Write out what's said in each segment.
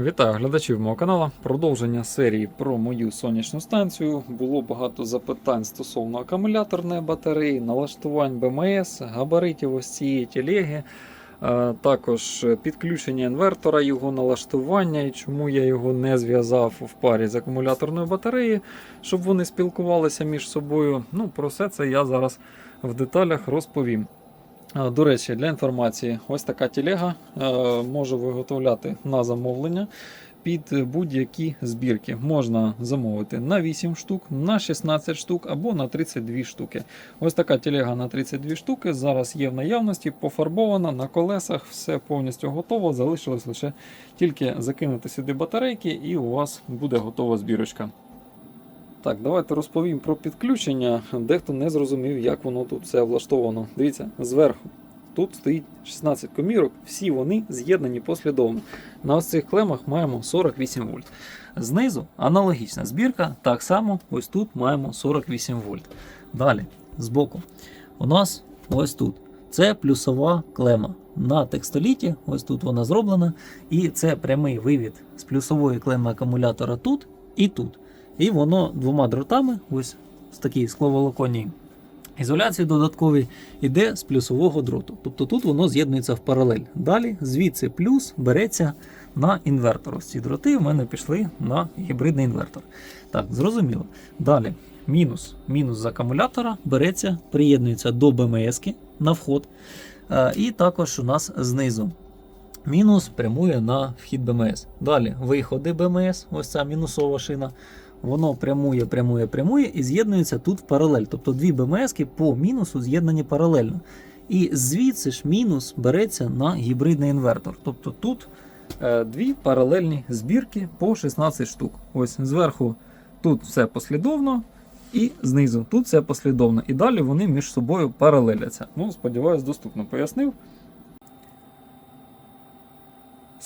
Вітаю глядачів мого каналу. Продовження серії про мою сонячну станцію. Було багато запитань стосовно акумуляторної батареї, налаштувань БМС, габаритів ось цієї телеги, е, також підключення інвертора, його налаштування і чому я його не зв'язав в парі з акумуляторною батареєю, щоб вони спілкувалися між собою. Ну, про все це я зараз в деталях розповім. До речі, для інформації, ось така телега е, може виготовляти на замовлення під будь-які збірки. Можна замовити на 8 штук, на 16 штук або на 32 штуки. Ось така телега на 32 штуки зараз є в наявності, пофарбована на колесах, все повністю готово. Залишилось лише тільки закинути сюди батарейки, і у вас буде готова збірочка. Так, давайте розповім про підключення. Дехто не зрозумів, як воно тут все влаштовано. Дивіться, зверху. Тут стоїть 16 комірок, всі вони з'єднані послідовно. На ось цих клемах маємо 48 вольт. Знизу аналогічна збірка, так само ось тут маємо 48 вольт. Далі, збоку, у нас ось тут. Це плюсова клема. На текстоліті, ось тут вона зроблена. І це прямий вивід з плюсової клеми акумулятора тут і тут. І воно двома дротами, ось з такій скловолоконній ізоляції додатковій, іде з плюсового дроту. Тобто тут воно з'єднується в паралель. Далі звідси плюс береться на інвертор. Ось ці дроти в мене пішли на гібридний інвертор. Так, зрозуміло. Далі мінус. Мінус з акумулятора береться, приєднується до БМС на вход. Е, І також у нас знизу. Мінус прямує на вхід БМС. Далі виходи БМС, ось ця мінусова шина. Воно прямує, прямує, прямує і з'єднується тут в паралель. Тобто дві БМС по мінусу з'єднані паралельно. І звідси ж мінус береться на гібридний інвертор. Тобто тут е, дві паралельні збірки по 16 штук. Ось зверху тут все послідовно, і знизу тут все послідовно. І далі вони між собою паралеляться. Ну, сподіваюсь, доступно пояснив.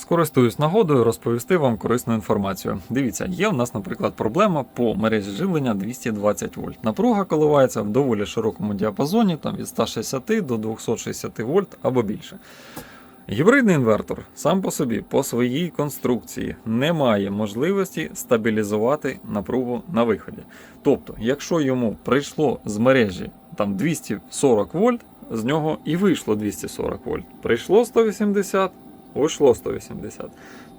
Скористуюсь нагодою розповісти вам корисну інформацію. Дивіться, є у нас, наприклад, проблема по мережі живлення 220 вольт. Напруга коливається в доволі широкому діапазоні, там від 160 до 260 вольт або більше. Гібридний інвертор сам по собі, по своїй конструкції, не має можливості стабілізувати напругу на виході. Тобто, якщо йому прийшло з мережі там 240 вольт, з нього і вийшло 240 вольт. Прийшло 180, Уйшло 180.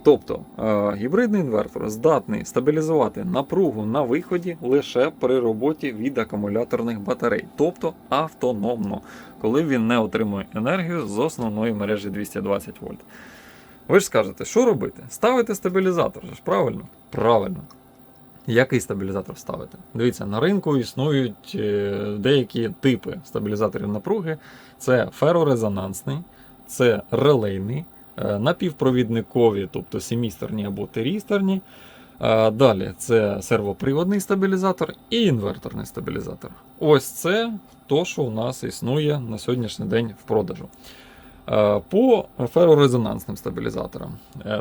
Тобто е, гібридний інвертор здатний стабілізувати напругу на виході лише при роботі від акумуляторних батарей, тобто автономно, коли він не отримує енергію з основної мережі 220 вольт. Ви ж скажете, що робити? Ставити стабілізатор, ж правильно? Правильно. Який стабілізатор ставити? Дивіться, на ринку існують е, деякі типи стабілізаторів напруги: це ферорезонансний, це релейний. Е, напівпровідникові, тобто семістерні або терісторні. Е, Далі це сервоприводний стабілізатор і інверторний стабілізатор. Ось це то, що у нас існує на сьогоднішній день в продажу. Е, По ферорезонансним стабілізаторам.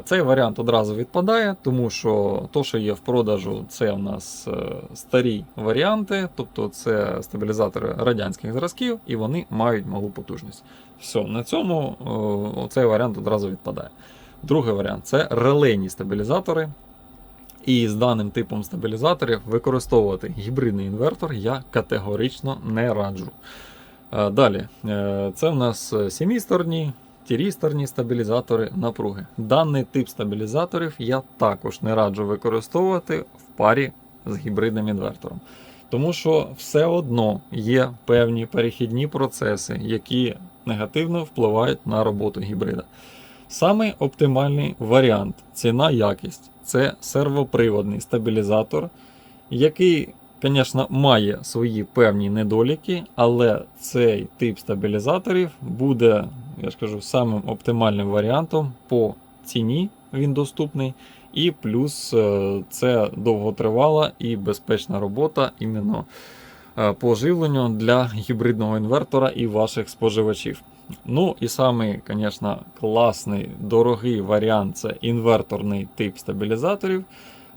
Цей варіант одразу відпадає, тому що то, що є в продажу, це у нас старі варіанти, тобто це стабілізатори радянських зразків, і вони мають малу потужність. Все, на цьому цей варіант одразу відпадає. Другий варіант це релейні стабілізатори. І з даним типом стабілізаторів використовувати гібридний інвертор я категорично не раджу. Е, Далі, е, це в нас семісторні, тірісторні стабілізатори напруги. Даний тип стабілізаторів я також не раджу використовувати в парі з гібридним інвертором. Тому що все одно є певні перехідні процеси, які негативно впливають на роботу гібрида. Самий оптимальний варіант ціна якість це сервоприводний стабілізатор, який, звісно, має свої певні недоліки, але цей тип стабілізаторів буде, я ж кажу, самим оптимальним варіантом по ціні він доступний. І плюс е, це довготривала і безпечна робота іменно е, по живленню для гібридного інвертора і ваших споживачів. Ну і самий, звісно, класний, дорогий варіант це інверторний тип стабілізаторів,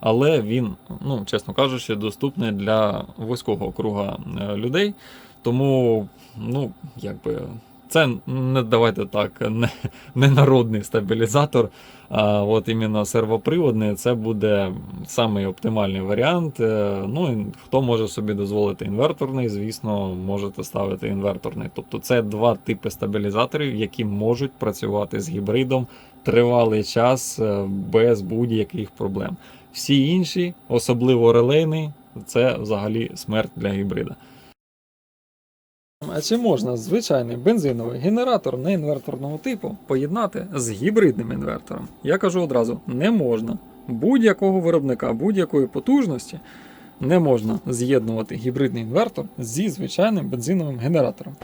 але він, ну, чесно кажучи, доступний для вузького круга е, людей. Тому, ну, якби Це не давайте так, не, не народний стабілізатор, а от іменно сервоприводний це буде самий оптимальний варіант. Е, Ну хто може собі дозволити інверторний, звісно, можете ставити інверторний. Тобто це два типи стабілізаторів, які можуть працювати з гібридом тривалий час е, без будь-яких проблем. Всі інші, особливо релейний, це взагалі смерть для гібрида. А чи можна звичайний бензиновий генератор неінверторного типу поєднати з гібридним інвертором? Я кажу одразу: не можна. Будь-якого виробника, будь-якої потужності не можна з'єднувати гібридний інвертор зі звичайним бензиновим генератором.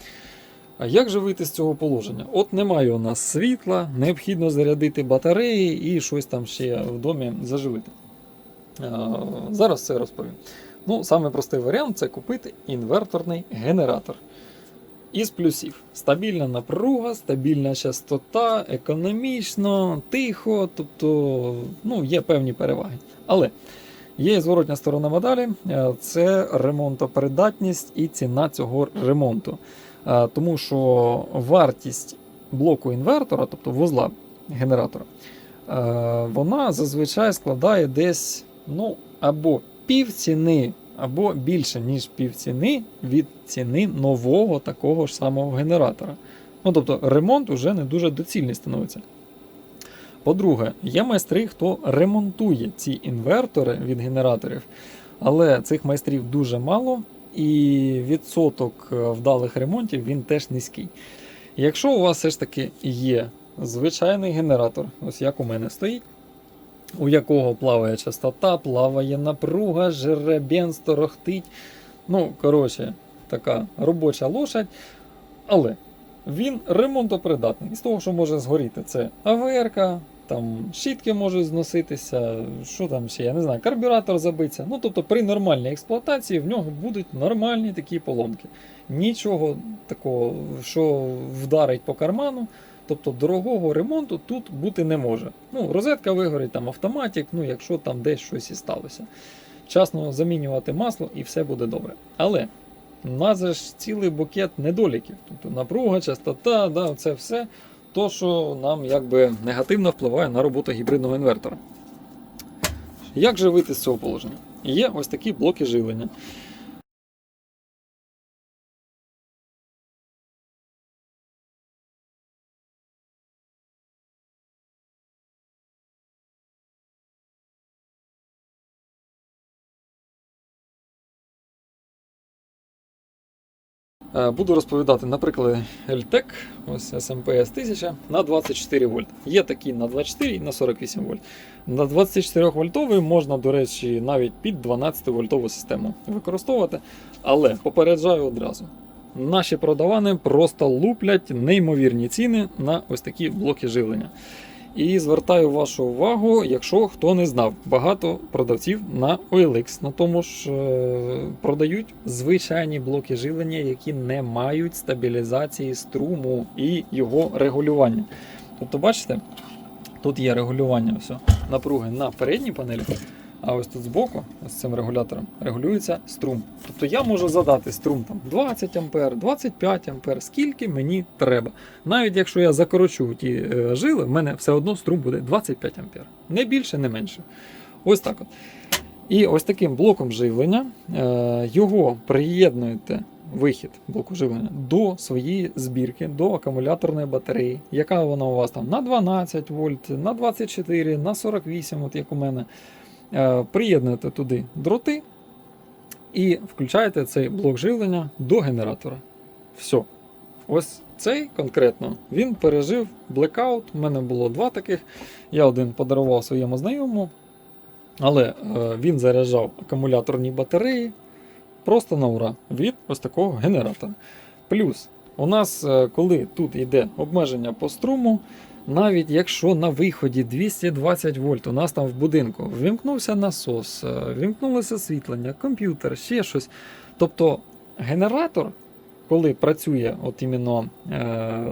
А як же вийти з цього положення? От немає у нас світла, необхідно зарядити батареї і щось там ще в домі заживити. А, Зараз це розповім. Ну, саме простий варіант це купити інверторний генератор. Із плюсів: стабільна напруга, стабільна частота, економічно, тихо, тобто ну, є певні переваги. Але є і зворотня сторона медалі е, це ремонтопридатність і ціна цього ремонту. Е, Тому що вартість блоку інвертора, тобто вузла генератора, е, вона зазвичай складає десь ну, або пів ціни або більше, ніж півціни від ціни нового такого ж самого генератора. Ну, тобто ремонт уже не дуже доцільний становиться. По-друге, є майстри, хто ремонтує ці інвертори від генераторів, але цих майстрів дуже мало, і відсоток е, вдалих ремонтів він теж низький. Якщо у вас все ж таки є звичайний генератор, ось як у мене стоїть, у якого плаває частота, плаває напруга, жеребен, сторохтить. Ну, коротше, така робоча лошадь. Але він ремонтопридатний. Із того, що може згоріти, це АВР, там щітки можуть зноситися, що там ще, я не знаю, карбюратор забиться. Ну, тобто при нормальній експлуатації в нього будуть нормальні такі поломки. Нічого такого, що вдарить по карману. Тобто дорогого ремонту тут бути не може. Ну, розетка вигорить, там автоматик, ну якщо там десь щось і сталося. Вчасно замінювати масло і все буде добре. Але у нас ж цілий букет недоліків. Тобто напруга, частота, да, це все то, що нам якби негативно впливає на роботу гібридного інвертора. Як же вийти з цього положення? Є ось такі блоки живлення. Буду розповідати на прикладі LTEC, ось SMPS 1000 на 24 вольт. Є такі на 24 і на 48 вольт. На 24 вольтовий можна, до речі, навіть під 12 вольтову систему використовувати. Але попереджаю одразу. Наші продавани просто луплять неймовірні ціни на ось такі блоки живлення. І звертаю вашу увагу, якщо хто не знав, багато продавців на OLX на тому ж е, продають звичайні блоки живлення, які не мають стабілізації струму і його регулювання. Тобто, бачите, тут є регулювання все, напруги на передній панелі, а ось тут збоку, ось цим регулятором, регулюється струм. Тобто я можу задати струм там 20 А, 25 А, скільки мені треба. Навіть якщо я закорочу ті е, жили, в мене все одно струм буде 25 А. Не більше, не менше. Ось так от. І ось таким блоком живлення е, його приєднуєте вихід блоку живлення до своєї збірки, до акумуляторної батареї, яка вона у вас там на 12 вольт, на 24, на 48, от як у мене. Е, Приєднуєте туди дроти і включаєте цей блок живлення до генератора. Все. Ось цей конкретно він пережив блекаут. У мене було два таких. Я один подарував своєму знайомому, але е, він заряджав акумуляторні батареї просто на ура від ось такого генератора. Плюс, у нас, е, коли тут йде обмеження по струму, навіть якщо на виході 220 вольт, у нас там в будинку вимкнувся насос, е, вимкнулося освітлення, комп'ютер, ще щось. Тобто генератор, коли працює от іменно е,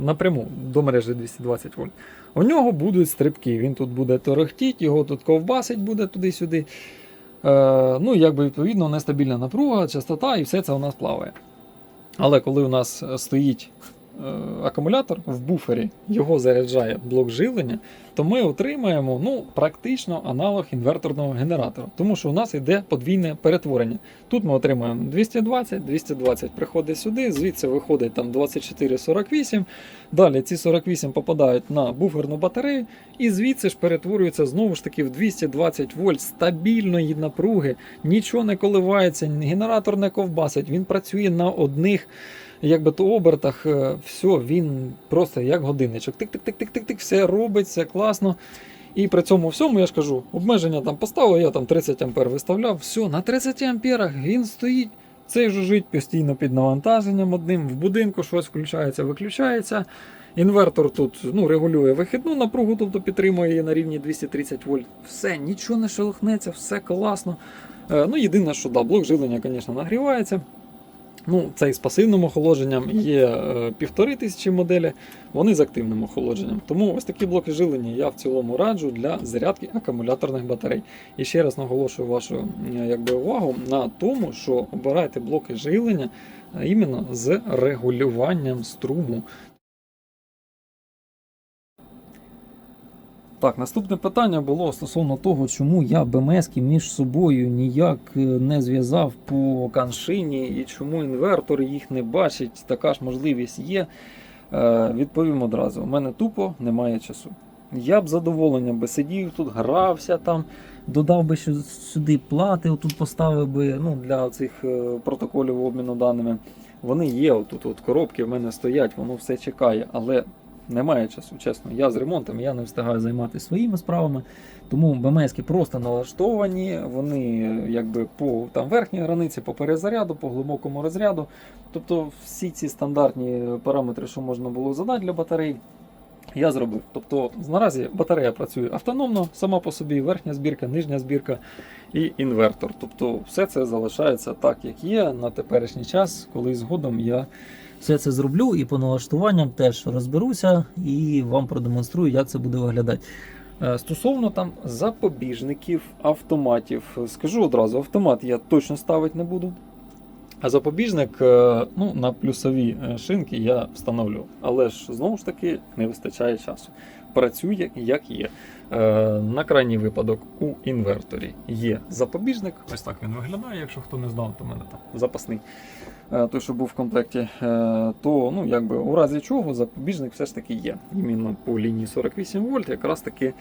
напряму до мережі 220 вольт, у нього будуть стрибки. Він тут буде торохтіть, його тут ковбасить буде туди-сюди. Е, ну, якби відповідно, нестабільна напруга, частота і все це у нас плаває. Але коли у нас стоїть акумулятор в буфері його заряджає блок живлення, то ми отримаємо ну, практично аналог інверторного генератора, тому що у нас йде подвійне перетворення. Тут ми отримаємо 220, 220 приходить сюди, звідси виходить там 24-48. Далі ці 48 попадають на буферну батарею, і звідси ж перетворюється знову ж таки в 220 вольт стабільної напруги, нічого не коливається, генератор не ковбасить, він працює на одних як би то обертах, е, все, він просто як годинничок. Тик-тик-тик-тик-тик, все робить, все класно. І при цьому всьому я ж кажу, обмеження там поставив, я там 30 ампер виставляв, все, на 30 амперах він стоїть. Цей жужить постійно під навантаженням одним, в будинку щось включається, виключається. Інвертор тут ну, регулює вихідну напругу, тобто підтримує її на рівні 230 вольт. Все, нічого не шелохнеться, все класно. Е, ну, єдине, що да, блок живлення, звісно, нагрівається. Ну, це і з пасивним охолодженням, є е, півтори тисячі моделі, вони з активним охолодженням. Тому ось такі блоки жилення я в цілому раджу для зарядки акумуляторних батарей. І ще раз наголошую вашу е, якби, увагу на тому, що обирайте блоки живлення е, іменно з регулюванням струму. Так, наступне питання було стосовно того, чому я БМС між собою ніяк е, не зв'язав по каншині і чому інвертор їх не бачить. Така ж можливість є. Е, відповім одразу: у мене тупо немає часу. Я б задоволенням би сидів тут, грався там, додав би сюди плати, отут поставив би ну, для цих е, протоколів обміну даними. Вони є, отут от коробки в мене стоять, воно все чекає, але немає часу, чесно. Я з ремонтом, я не встигаю займатися своїми справами. Тому БМСки просто налаштовані, вони якби по там, верхній границі, по перезаряду, по глибокому розряду. Тобто всі ці стандартні параметри, що можна було задати для батарей, я зробив. Тобто наразі батарея працює автономно, сама по собі, верхня збірка, нижня збірка і інвертор. Тобто все це залишається так, як є на теперішній час, коли згодом я все це зроблю і по налаштуванням теж розберуся і вам продемонструю, як це буде виглядати. Е, Стосовно там запобіжників автоматів, скажу одразу, автомат я точно ставити не буду. А запобіжник е, ну, на плюсові е, шинки я встановлю. Але ж знову ж таки не вистачає часу. Працює як є. Е, На крайній випадок у інверторі є запобіжник. Ось так він виглядає, якщо хто не знав, то в мене там запасний. Той, що був в комплекті, то ну, якби, у разі чого запобіжник все ж таки є. Іменно по лінії 48 вольт, якраз таки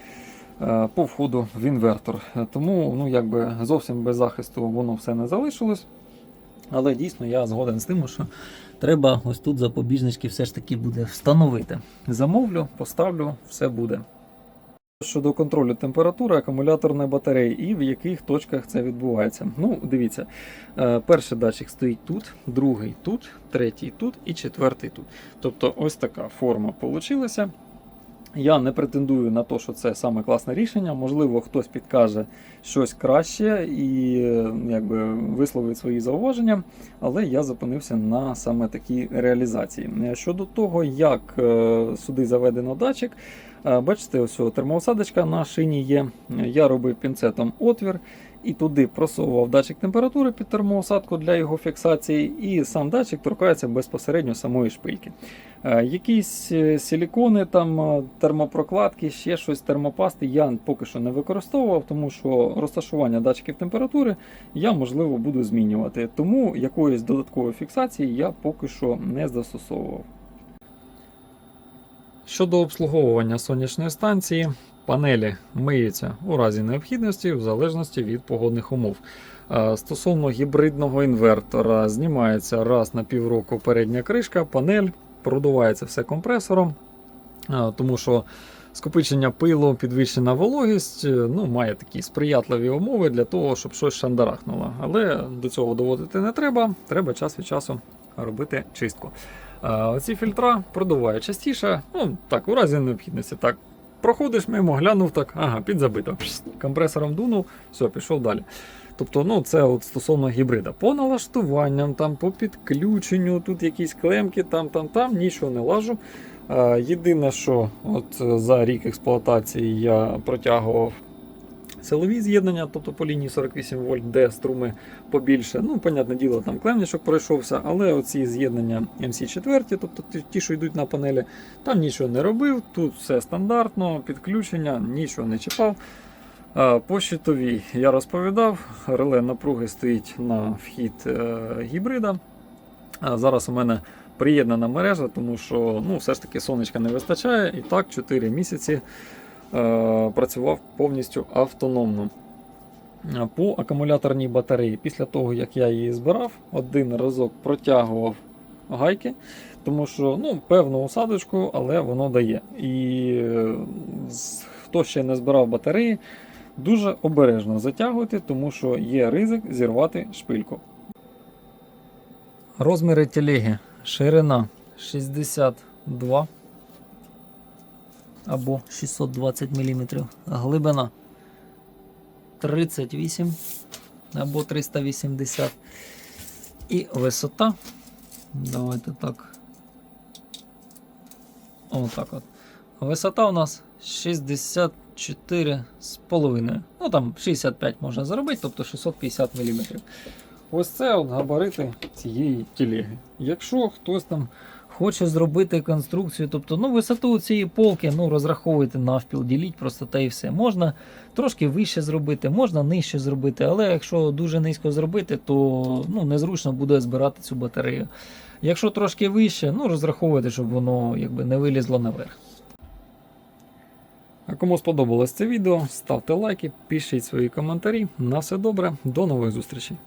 по входу в інвертор. Тому ну, якби, зовсім без захисту воно все не залишилось. Але дійсно я згоден з тим, що треба ось тут запобіжнички все ж таки буде встановити. Замовлю, поставлю, все буде. Щодо контролю температури акумуляторної батареї і в яких точках це відбувається. Ну, дивіться, е, перший датчик стоїть тут, другий тут, третій тут і четвертий тут. Тобто ось така форма вийшла. Я не претендую на те, що це саме класне рішення. Можливо, хтось підкаже щось краще і якби висловить свої зауваження, але я зупинився на саме такій реалізації. Щодо того, як е, сюди заведено датчик, е, бачите, ось термоусадочка на шині є. Я робив пінцетом отвір. І туди просовував датчик температури під термоусадку для його фіксації, і сам датчик торкається безпосередньо самої шпильки. Е, Якісь е, силікони, там, е, термопрокладки, ще щось, термопасти я поки що не використовував, тому що розташування датчиків температури я, можливо, буду змінювати. Тому якоїсь додаткової фіксації я поки що не застосовував. Щодо обслуговування сонячної станції, панелі миються у разі необхідності в залежності від погодних умов. Стосовно гібридного інвертора, знімається раз на півроку передня кришка, панель, продувається все компресором, тому що скопичення пилу, підвищена вологість е, ну, має такі сприятливі умови для того, щоб щось шандарахнуло. Але до цього доводити не треба, треба час від часу робити чистку. Оці фільтра продувають частіше, ну так, у разі необхідності. Так, проходиш мимо, глянув так, ага, підзабито. Компресором дунув, все, пішов далі. Тобто, ну, це от стосовно гібрида. По налаштуванням, там, по підключенню, тут якісь клемки, там, там, там, нічого не лажу. А, єдине, що от е, за рік експлуатації я протягував Силові з'єднання, тобто по лінії 48 вольт, де струми побільше. Ну, понятне діло, там клемничок пройшовся, але оці з'єднання MC4, тобто ті- що йдуть на панелі, там нічого не робив. Тут все стандартно, підключення, нічого не чіпав. По щитовій я розповідав, реле напруги стоїть на вхід е, гібрида. Зараз у мене приєднана мережа, тому що ну, все ж таки сонечка не вистачає. І так 4 місяці працював повністю автономно. По акумуляторній батареї, після того, як я її збирав, один разок протягував гайки, тому що ну, певну усадочку, але воно дає. І е, хто ще не збирав батареї, дуже обережно затягуйте, тому що є ризик зірвати шпильку. Розміри телеги. Ширина 62 або 620 мм. Глибина 38 або 380. І висота. Давайте так. Отак от. Висота у нас 64,5. Ну там 65 можна зробити, тобто 650 мм. Ось це от габарити цієї телеги. Якщо хтось там хоче зробити конструкцію, тобто ну, висоту цієї полки ну, розраховуйте навпіл, діліть просто та і все. Можна трошки вище зробити, можна нижче зробити, але якщо дуже низько зробити, то ну, незручно буде збирати цю батарею. Якщо трошки вище, ну розраховуйте, щоб воно якби не вилізло наверх. А кому сподобалось це відео, ставте лайки, пишіть свої коментарі. На все добре, до нових зустрічей.